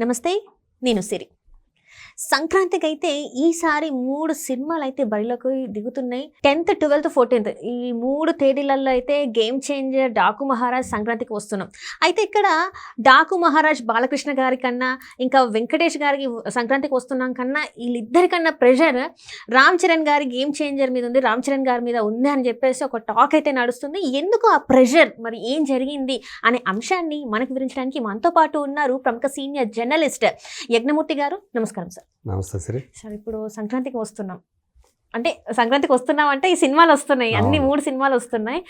నమస్తే నేను సిరి. సంక్రాంతికి అయితే ఈసారి మూడు సినిమాలు అయితే బరిలోకి దిగుతున్నాయి. టెన్త్ ట్వెల్త్ ఫోర్టీన్త్ ఈ మూడు తేదీలలో అయితే గేమ్ చేంజర్ డాకు మహారాజ్ సంక్రాంతికి వస్తున్నాం. అయితే ఇక్కడ డాకు మహారాజ్ బాలకృష్ణ గారి కన్నా ఇంకా వెంకటేష్ గారికి సంక్రాంతికి వస్తున్నాం కన్నా వీళ్ళిద్దరికన్నా ప్రెషర్ రామ్ చరణ్ గారి గేమ్ చేంజర్ మీద ఉంది రామ్ చరణ్ గారి మీద ఉంది అని చెప్పేసి ఒక టాక్ అయితే నడుస్తుంది. ఎందుకు ఆ ప్రెషర్? మరి ఏం జరిగింది? అనే అంశాన్ని మనకు వివరించడానికి మనతో పాటు ఉన్నారు ప్రముఖ సీనియర్ జర్నలిస్ట్ యజ్ఞమూర్తి గారు. నమస్కారం సార్. నమస్తే సిరి. సార్ ఇప్పుడు సంక్రాంతికి వస్తున్నాం. అంటే సంక్రాంతికి వస్తున్నాం అంటే ఈ సినిమాలు వస్తున్నాయి. అన్ని. మూడు సినిమాలు వస్తున్నాయి.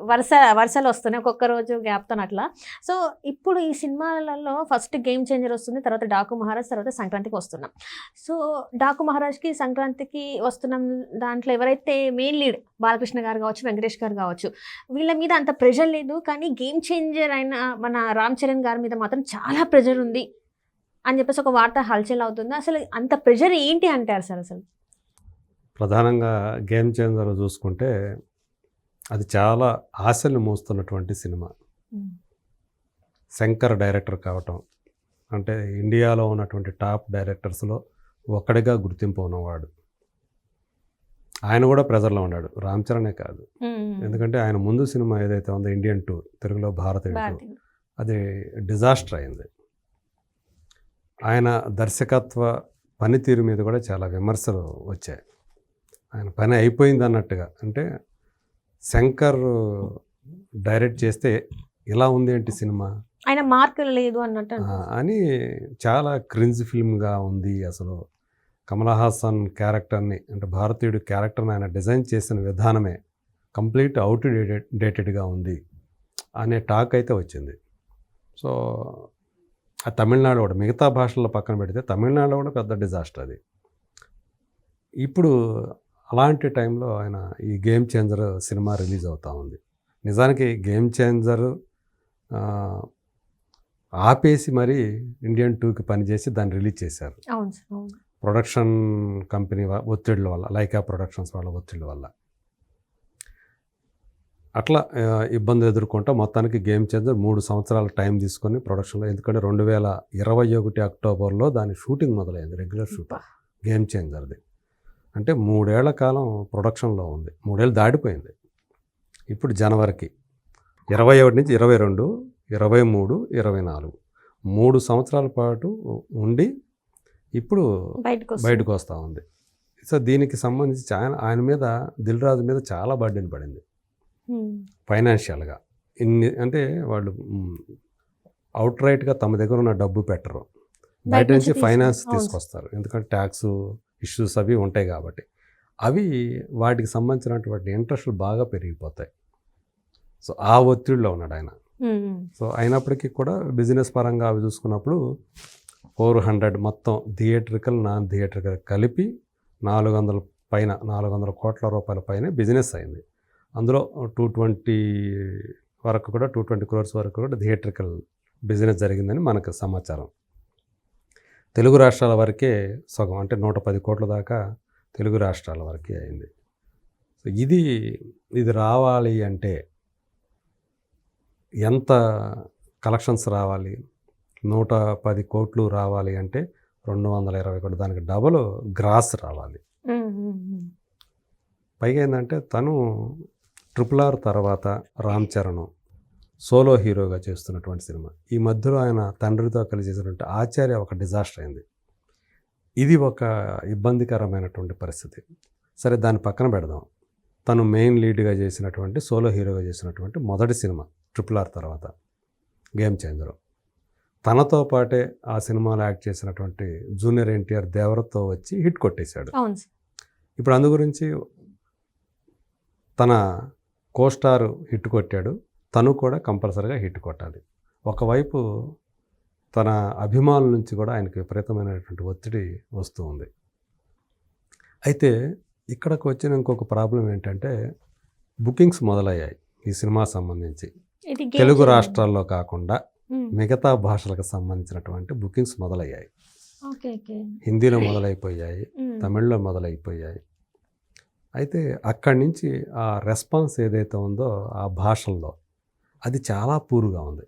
వరుస వరుసలు వస్తున్నాయి. ఒక్కొక్క రోజు గ్యాప్తో అట్లా. సో ఇప్పుడు ఈ సినిమాలలో ఫస్ట్ గేమ్ చేంజర్ వస్తుంది తర్వాత డాకు మహారాజ్ తర్వాత సంక్రాంతికి వస్తున్నాం. సో డాకు మహారాజ్కి సంక్రాంతికి వస్తున్నాం దాంట్లో ఎవరైతే మెయిన్ లీడ్ బాలకృష్ణ గారు కావచ్చు వెంకటేష్ గారు కావచ్చు వీళ్ళ మీద అంత ప్రెషర్ లేదు. కానీ గేమ్ చేంజర్ అయిన మన రామ్ చరణ్ గారి మీద మాత్రం చాలా ప్రెషర్ ఉంది. అని చెప్పేసి ఒక వార్త హల్చల్ అవుతుంది. అసలు అంత ప్రెషర్ ఏంటి అంటారు సార్ అసలు? ప్రధానంగా గేమ్ చేంజర్ చూసుకుంటే అది చాలా ఆశలు మోస్తున్నటువంటి సినిమా. శంకర్ డైరెక్టర్ కావటం అంటే ఇండియాలో ఉన్నటువంటి టాప్ డైరెక్టర్స్లో ఒక్కడిగా గుర్తింపు ఉన్నవాడు. ఆయన కూడా ప్రెజర్లో ఉన్నాడు. రామ్ చరణే కాదు. ఎందుకంటే ఆయన ముందు సినిమా ఏదైతే ఉందో ఇండియన్ టూ తెలుగులో భారతీయ. అది డిజాస్టర్ అయింది. ఆయన దర్శకత్వ పనితీరు మీద కూడా చాలా విమర్శలు వచ్చాయి. ఆయన పని అయిపోయింది అన్నట్టుగా. అంటే శంకర్ డైరెక్ట్ చేస్తే ఇలా ఉంది ఏంటి సినిమా? ఆయన మార్క్ లేదు అన్నట్టు. అని చాలా క్రింజ్ ఫిల్మ్గా ఉంది అసలు. కమల్ హాసన్ క్యారెక్టర్ని అంటే భారతీయుడు క్యారెక్టర్ని ఆయన డిజైన్ చేసిన విధానమే కంప్లీట్ అవుట్ డేటెడ్ డేటెడ్గా ఉంది అనే టాక్ అయితే వచ్చింది. సో ఆ తమిళనాడు కూడా మిగతా భాషల్లో పక్కన పెడితే తమిళనాడులో కూడా పెద్ద డిజాస్టర్ అది. ఇప్పుడు అలాంటి టైంలో ఆయన ఈ గేమ్ చేంజర్ సినిమా రిలీజ్ అవుతా ఉంది. నిజానికి గేమ్ చేంజర్ ఆపేసి మరి ఇండియన్ టూకి పనిచేసి దాన్ని రిలీజ్ చేశారు. ప్రొడక్షన్ కంపెనీ ఒత్తిళ్ళ వల్ల లైకా ప్రొడక్షన్స్ వాళ్ళ ఒత్తిళ్ళ వల్ల. అట్లా ఆ, ఇబ్బందులు ఎదుర్కొంటా. మొత్తానికి గేమ్ చేంజర్ మూడు సంవత్సరాల టైం తీసుకొని ప్రొడక్షన్లో. ఎందుకంటే రెండు వేల ఇరవై ఒకటి అక్టోబర్లో దాని షూటింగ్ మొదలైంది రెగ్యులర్ షూట్. గేమ్ చేంజర్ది. అంటే మూడేళ్ళ కాలం ప్రొడక్షన్లో ఉంది. మూడేళ్ళు దాటిపోయింది. ఇప్పుడు జనవరికి ఇరవై ఒకటి నుంచి ఇరవై రెండు ఇరవై మూడు ఇరవై నాలుగు. మూడు సంవత్సరాల పాటు ఉండి ఇప్పుడు బయటకు వస్తూ ఉంది. సో దీనికి సంబంధించి ఆయన ఆయన మీద దిల్ రాజు మీద చాలా బర్డెన్ పడింది. ఫైనాన్షియల్గా. ఇన్ని అంటే వాళ్ళు అవుట్ రైట్గా తమ దగ్గర ఉన్న డబ్బు పెట్టరు. బయట నుంచి ఫైనాన్స్. తీసుకొస్తారు. ఎందుకంటే ట్యాక్స్ ఇష్యూస్ అవి ఉంటాయి కాబట్టి. అవి వాటికి సంబంధించినటువంటి ఇంట్రెస్ట్లు బాగా పెరిగిపోతాయి. సో ఆ ఒత్తిడిలో ఉన్నాడు ఆయన. సో అయినప్పటికీ కూడా బిజినెస్ పరంగా అవి చూసుకున్నప్పుడు ఫోర్ హండ్రెడ్ మొత్తం థియేట్రికల్ నాన్ థియేట్రికల్ కలిపి నాలుగు వందల పైన నాలుగు వందల కోట్ల రూపాయల పైన బిజినెస్ అయింది. అందులో టూ ట్వంటీ వరకు కూడా టూ ట్వంటీ క్రోర్స్ వరకు కూడా థియేట్రికల్ బిజినెస్ జరిగిందని మనకు సమాచారం. తెలుగు రాష్ట్రాల వరకే సగం అంటే నూట పది కోట్ల దాకా తెలుగు రాష్ట్రాల వరకే అయింది. సో ఇది ఇది రావాలి అంటే ఎంత కలెక్షన్స్ రావాలి? నూట పది కోట్లు రావాలి అంటే రెండు వందల ఇరవై కోట్లు దానికి డబల్ గ్రాస్ రావాలి. పైగా ఏంటంటే తను ట్రిపుల్ ఆర్ తర్వాత రామ్ చరణ్ సోలో హీరోగా చేస్తున్నటువంటి సినిమా. ఈ మధ్యలో ఆయన తండ్రితో కలిసి చేసినటువంటి ఆచార్య ఒక డిజాస్టర్ అయింది. ఇది ఒక ఇబ్బందికరమైనటువంటి పరిస్థితి. సరే దాన్ని పక్కన పెడదాం. తను మెయిన్ లీడ్గా చేసినటువంటి సోలో హీరోగా చేసినటువంటి మొదటి సినిమా ట్రిపుల్ ఆర్ తర్వాత. Game changer. తనతో పాటే ఆ సినిమాలో యాక్ట్ చేసినటువంటి జూనియర్ ఎన్టీఆర్ దేవరతో వచ్చి హిట్ కొట్టేశాడు. ఇప్పుడు అందు గురించి తన కోస్టార్ హిట్ కొట్టాడు. తను కూడా కంపల్సరీగా హిట్ కొట్టాలి. ఒకవైపు తన అభిమానుల నుంచి కూడా ఆయనకి విపరీతమైనటువంటి ఒత్తిడి వస్తూ ఉంది. అయితే ఇక్కడికి వచ్చిన ఇంకొక ప్రాబ్లం ఏంటంటే బుకింగ్స్ మొదలయ్యాయి ఈ సినిమా సంబంధించి. తెలుగు. రాష్ట్రాల్లో కాకుండా ఉమ్. మిగతా భాషలకు సంబంధించినటువంటి బుకింగ్స్ మొదలయ్యాయి. హిందీలో మొదలైపోయాయి ఉమ్. తమిళ్ళో మొదలైపోయాయి. అయితే అక్కడి నుంచి ఆ రెస్పాన్స్ ఏదైతే ఉందో ఆ భాషల్లో అది చాలా పూరుగా ఉంది.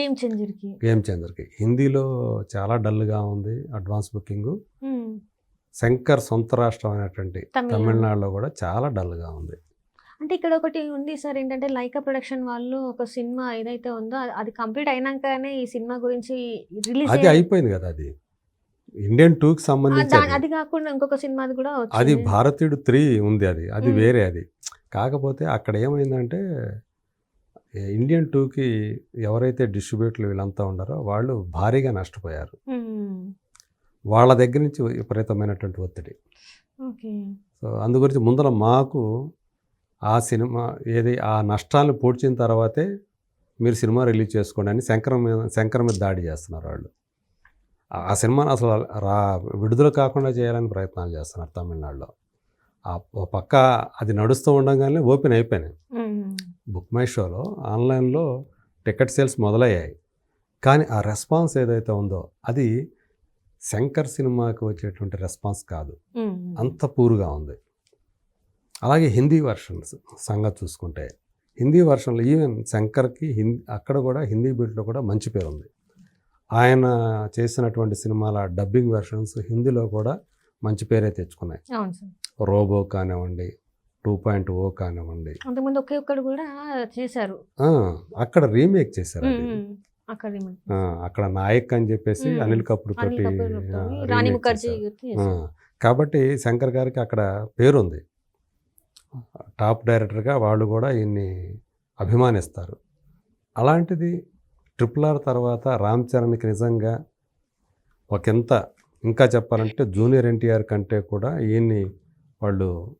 గేమ్ చేంజర్కి గేమ్ చేంజర్కి హిందీలో చాలా డల్గా ఉంది అడ్వాన్స్ బుకింగ్. శంకర్ సొంత రాష్ట్రం అయినటువంటి తమిళ తమిళనాడులో కూడా చాలా డల్గా ఉంది. అంటే ఇక్కడ ఒకటి ఉంది సార్ ఏంటంటే లైకా ప్రొడక్షన్ వాళ్ళు ఒక సినిమా ఏదైతే ఉందో అది- అది కంప్లీట్ అయినాకనే ఈ సినిమా గురించి రిలీజ్ అది అయిపోయింది కదా అది. ఇండియన్ టూకి సంబంధించి అది. కాకుండా ఇంకొక సినిమా కూడా అది భారతీయుడు త్రీ ఉంది అది. అది. వేరే అది. కాకపోతే అక్కడ ఏమైందంటే ఇండియన్ టూకి ఎవరైతే డిస్ట్రిబ్యూటర్లు వీళ్ళంతా ఉన్నారో వాళ్ళు భారీగా నష్టపోయారు. వాళ్ళ దగ్గర నుంచి విపరీతమైనటువంటి ఒత్తిడి. సో అందు గురించి ముందర మాకు ఆ సినిమా ఏది ఆ నష్టాలను పూడ్చిన తర్వాతే మీరు సినిమా రిలీజ్ చేసుకోండి అని శంకరం మీద శంకర్ మీద దాడి చేస్తున్నారు వాళ్ళు. ఆ- సినిమాను అసలు రా విడుదల కాకుండా చేయాలని ప్రయత్నాలు చేస్తున్నారు తమిళనాడులో. ఆ పక్క అది నడుస్తూ ఉండగానే ఓపెన్ అయిపోయినాయి. బుక్ మై షోలో ఆన్లైన్లో టికెట్ సేల్స్ మొదలయ్యాయి. కానీ ఆ రెస్పాన్స్ ఏదైతే ఉందో అది శంకర్ సినిమాకి వచ్చేటువంటి రెస్పాన్స్ కాదు. అంత పూరుగా ఉంది. అలాగే హిందీ వర్షన్స్ సంగతి చూసుకుంటే హిందీ వర్షన్లో ఈవెన్ శంకర్కి హిందీ అక్కడ కూడా హిందీ బీట్లో కూడా మంచి పేరు ఉంది ఆయన చేసినటువంటి సినిమాల డబ్బింగ్ వెర్షన్స్ హిందీలో కూడా మంచి పేరే తెచ్చుకున్నాయి. రోబో కానివ్వండి టూ పాయింట్ ఓ కానివ్వండి. అంతకుముందు ఒకే ఒక్కడు కూడా చేశారు. అక్కడ రీమేక్ చేశారు. అక్కడ నాయక్ అని చెప్పేసి. అనిల్ కపూర్ తోటి. కాబట్టి శంకర్ గారికి అక్కడ పేరుంది. టాప్ డైరెక్టర్గా వాళ్ళు కూడా ఈయన్ని అభిమానిస్తారు. అలాంటిది ట్రిపుల్ ఆర్ తర్వాత రామ్ చరణ్కి నిజంగా ఒకంత ఇంకా చెప్పాలంటే జూనియర్ ఎన్టీఆర్ కంటే కూడా ఈయన్ని వాళ్ళు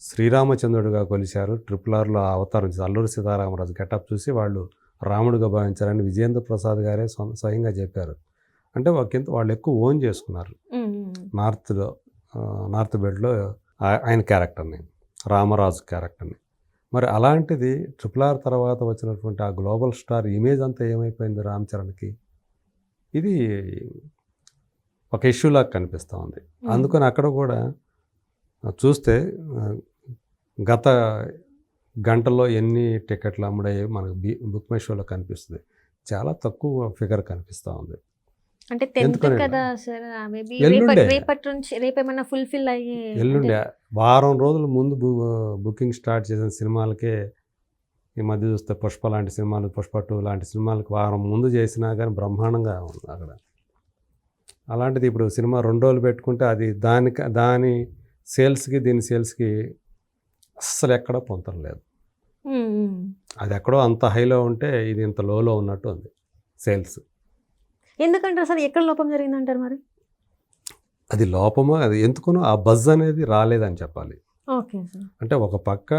శ్రీరామచంద్రుడిగా కొలిచారు. ట్రిపుల్ ఆర్లో అవతారం అల్లూరి సీతారామరాజు గెటప్ చూసి వాళ్ళు రాముడిగా భావించారని విజయేంద్ర ప్రసాద్ గారే స్వ- స్వయంగా చెప్పారు. అంటే ఒకంత వాళ్ళు ఎక్కువ ఓన్ చేసుకున్నారు. నార్త్లో నార్త్ ఆ- ఆయన క్యారెక్టర్ని రామరాజు క్యారెక్టర్ని. మరి అలాంటిది ట్రిపుల్ ఆర్ తర్వాత వచ్చినటువంటి ఆ గ్లోబల్ స్టార్ ఇమేజ్ అంతా ఏమైపోయింది రామ్ చరణ్కి? ఇది ఒక ఇష్యూలాగా కనిపిస్తూ ఉంది. అందుకని అక్కడ కూడా చూస్తే గత గంటలో ఎన్ని టికెట్లు అమ్ముడాయి మనకు బి బుక్ మై షోలో కనిపిస్తుంది. చాలా తక్కువ ఫిగర్ కనిపిస్తూ ఉంది. అంటే టెన్త్? కదా సార్ మేబీ ఎల్లుండే. రేపటి నుంచి ఫుల్ఫిల్ అయ్యి ఎల్లుండి వారం రోజుల ముందు బుకింగ్ స్టార్ట్ చేసిన సినిమాలకే ఈ మధ్య చూస్తే పుష్ప లాంటి సినిమాలు పుష్ప టూ లాంటి సినిమాలకు వారం ముందు చేసినా కానీ బ్రహ్మాండంగా ఉంది అక్కడ అలాంటిది ఇప్పుడు సినిమా రెండు రోజులు పెట్టుకుంటే అది దానికి దాని సేల్స్కి దీని సేల్స్కి అస్సలు ఎక్కడ పొంతడం లేదు. అది ఎక్కడో అంత హైలో ఉంటే ఇది ఇంత లోలో ఉన్నట్టు ఉంది సేల్స్ ఎందుకంటారు సార్ ఎక్కడ లోపం జరిగిందంటారు మరి? అది లోపమో? అది ఎందుకునో ఆ బజ్ అనేది రాలేదని చెప్పాలి. Okay sir. అంటే ఒక పక్క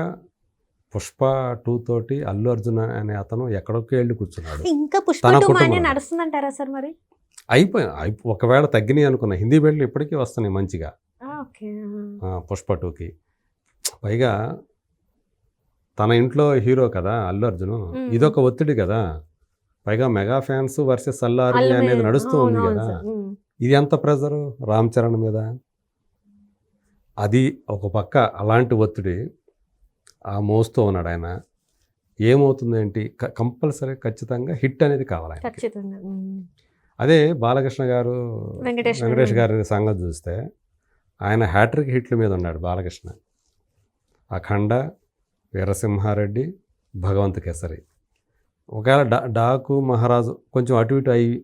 పుష్ప టూ తోటి అల్లు అర్జున్ అనే అతను ఎక్కడికి వెళ్ళి కూర్చున్నాడు. ఇంకా పుష్ప టూ. నడుస్తుందంటారా సార్ మరి? అయిపోయి అయిపో ఒకవేళ తగ్గినాయి అనుకున్నా హిందీ బెడ్లు ఇప్పటికీ వస్తున్నాయి మంచిగా. పుష్ప టూకి. పైగా తన ఇంట్లో హీరో కదా అల్లు అర్జున్. ఇదొక ఒత్తిడి కదా. పైగా mega fans versus Allu Arjun అనేది నడుస్తూ ఉంది కదా. ఇది ఎంత ప్రెజరు రామ్ చరణ్ మీద? అది ఒక పక్క అలాంటి ఒత్తిడి ఆ మోస్తూ ఉన్నాడు ఆయన. ఏమవుతుంది ఏంటి కంపల్సరీ ఖచ్చితంగా హిట్ అనేది కావాలి. అదే బాలకృష్ణ గారు. వెంకటేష్. గారి సంగతి చూస్తే ఆయన హ్యాట్రిక్ హిట్ల మీద ఉన్నాడు బాలకృష్ణ. అఖండ వీరసింహారెడ్డి భగవంత్ కేసరి. ఒకవేళ డా డాకు మహారాజు కొంచెం అటు ఇటు అయి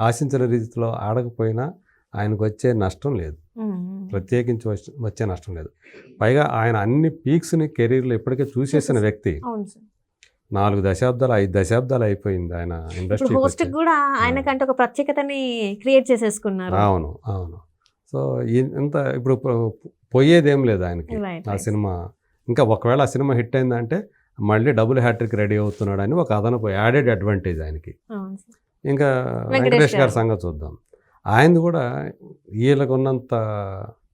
ఆశించిన రీతిలో ఆడకపోయినా ఆయనకు వచ్చే నష్టం లేదు. ప్రత్యేకించి వచ్చే- వచ్చే నష్టం లేదు. పైగా ఆయన అన్ని పీక్స్ని కెరీర్లో ఇప్పటికే చూసేసిన. వ్యక్తి. నాలుగు దశాబ్దాలు ఐదు దశాబ్దాలు అయిపోయింది ఆయన ఇండస్ట్రీ హోస్ట్ కూడా ఆయనకంటే ఒక ప్రత్యేకతని క్రియేట్ చేసేసుకున్నారు. అవును అవును. సో ఇంత ఇప్పుడు పోయేదేం లేదు ఆయనకి ఆ. సినిమా. ఇంకా ఒకవేళ ఆ సినిమా హిట్ అయిందంటే మళ్ళీ డబుల్ హ్యాట్రిక్ రెడీ అవుతున్నాడు అని ఒక అదనపు యాడెడ్ అడ్వాంటేజ్ ఆయనకి. ఇంకా వెంకటేష్ గారి. సంగతి చూద్దాం. ఆయనది కూడా వీళ్ళకు ఉన్నంత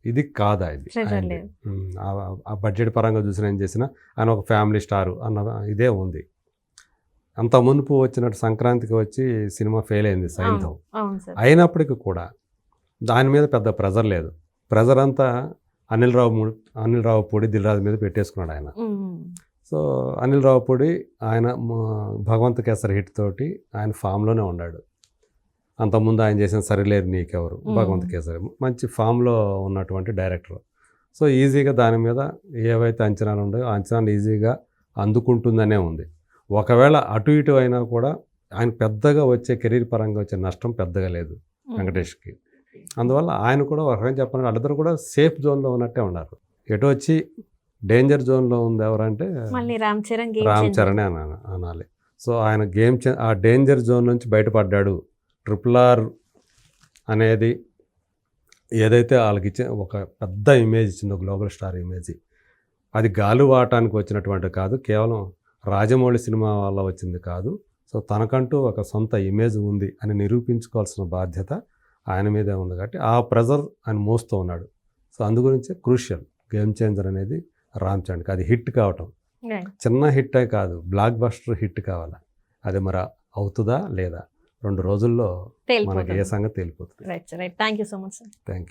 ఇది కాదా ఇది? ఆ- బడ్జెట్ పరంగా చూసిన ఏం చేసినా ఆయన ఒక ఫ్యామిలీ స్టార్ అన్న ఇదే ఉంది. అంత మునుపు వచ్చినట్టు సంక్రాంతికి వచ్చి సినిమా ఫెయిల్ అయింది సైన్తో సార్. అయినప్పటికీ కూడా దాని మీద పెద్ద ప్రెజర్ లేదు. ప్రెజర్ అంతా అనిల్ రావు అనిల్ రావు పొడి దిల్రాజు మీద పెట్టేసుకున్నాడు ఆయన. సో అనిల్ రావుపూడి ఆయన భగవంత్ కేసరి హిట్ తోటి ఆయన ఫామ్లోనే ఉన్నాడు. అంతకుముందు ఆయన చేసిన సరిలేరు నీకెవరు. భగవంత్ కేసరి. మంచి ఫామ్లో ఉన్నటువంటి డైరెక్టర్. సో ఈజీగా దాని మీద ఏవైతే అంచనాలు ఉన్నాయో అంచనాలు ఈజీగా అందుకుంటుందనే ఉంది. ఒకవేళ అటు ఇటు అయినా కూడా ఆయన పెద్దగా వచ్చే కెరీర్ పరంగా వచ్చే నష్టం పెద్దగా లేదు వెంకటేష్కి. అందువల్ల ఆయన కూడా ఒక రకంగా చెప్పాలంటే వాళ్ళిద్దరు కూడా సేఫ్ జోన్లో ఉన్నట్టే ఉన్నారు. ఎటు వచ్చి డేంజర్ జోన్లో ఉంది ఎవరంటే రామ్ చరణ్ గేమ్ రామ్ చరణే అన అనాలి. సో ఆయన గేమ్ ఆ డేంజర్ జోన్ నుంచి బయటపడ్డాడు. ట్రిపుల్ ఆర్ అనేది ఏదైతే వాళ్ళకి ఇచ్చే ఒక పెద్ద ఇమేజ్ ఇచ్చిందో గ్లోబల్ స్టార్ ఇమేజ్. అది గాలి వాటానికి వచ్చినటువంటి కాదు కేవలం రాజమౌళి సినిమా వల్ల వచ్చింది కాదు. సో తనకంటూ ఒక సొంత ఇమేజ్ ఉంది అని నిరూపించుకోవాల్సిన బాధ్యత ఆయన మీదే ఉంది కాబట్టి ఆ ప్రెజర్ ఆయన మోస్తూ ఉన్నాడు. సో అందు గురించే క్రూషియల్ గేమ్ చేంజర్ అనేది రామ్ చరణ్కి అది హిట్ కావటం. చిన్న హిట్టే కాదు బ్లాక్ బస్టర్ హిట్ కావాలి. అది మరి అవుతుందా లేదా? రెండు రోజుల్లో మనకి ఏ సంగతి తెలిపోతుంది. Thank you so much thank you